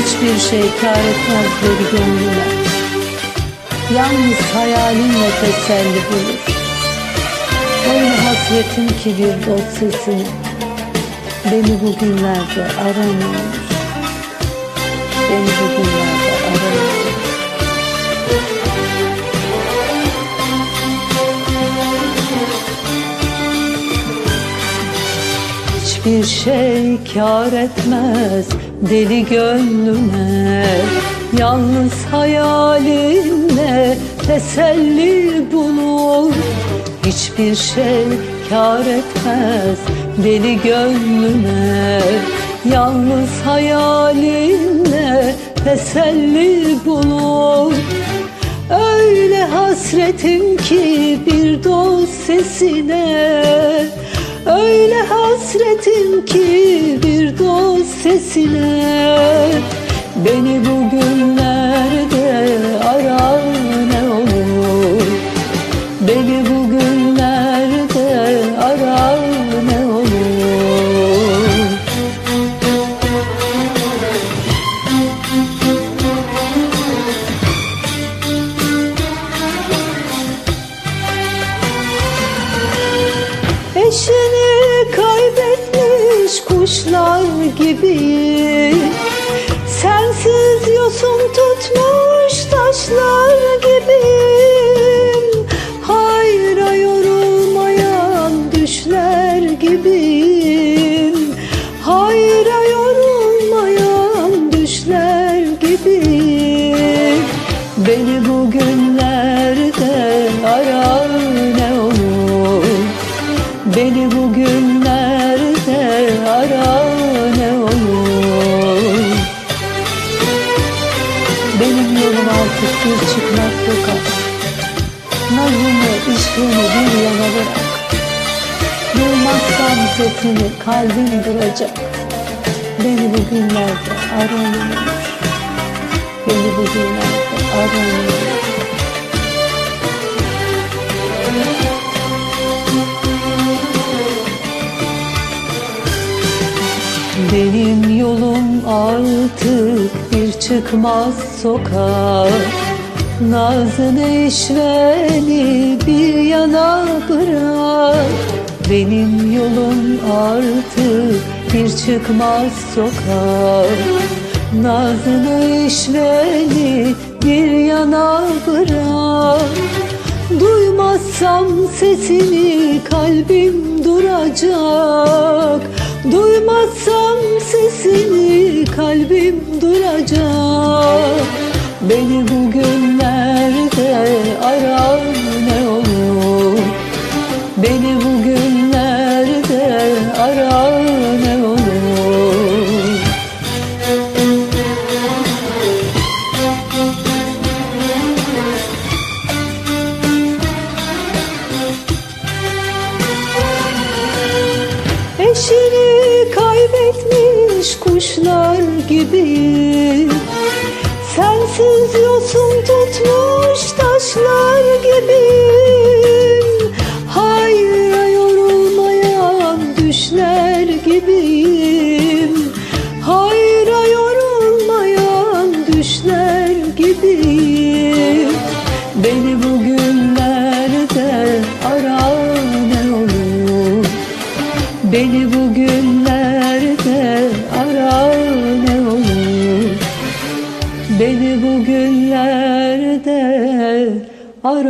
Hiçbir şey kar etmez dedi gönlüme Yalnız hayalinle teselli bulur. Öyle hasretim ki bir dost sesini Beni bugünlerde aramıyor Beni bugünlerde aramıyor Hiçbir şey kar etmez deli gönlüme Yalnız hayalinle teselli bulur. Hiçbir şey kar etmez deli gönlüme Yalnız hayalinle teselli bulur. Öyle hasretim ki bir dost sesine Öyle hasretim ki bir dost sesine. Beni bugünlerde kuşlar gibi. Sensiz yosun tutmuş taşlar bir çıkmak sokak Nazını, işini bir yana bırak. Duymazsam sesini kalbim duracak. Beni bugünlerde ara ne olur Beni bugünlerde ara Benim yolum artık bir çıkmaz sokak. Nazını işveni bir yana bırak. Benim yolum artık bir çıkmaz sokak. Nazını işveni bir yana bırak. Duymazsam sesini kalbim duracak. Duymazsam sesini kalbim duracak. Beni bugünlerde arar kaybetmiş kuşlar gibi. Sensiz yosun tutmuş Beni bugünlerde arar ne olur? Beni bugünlerde olur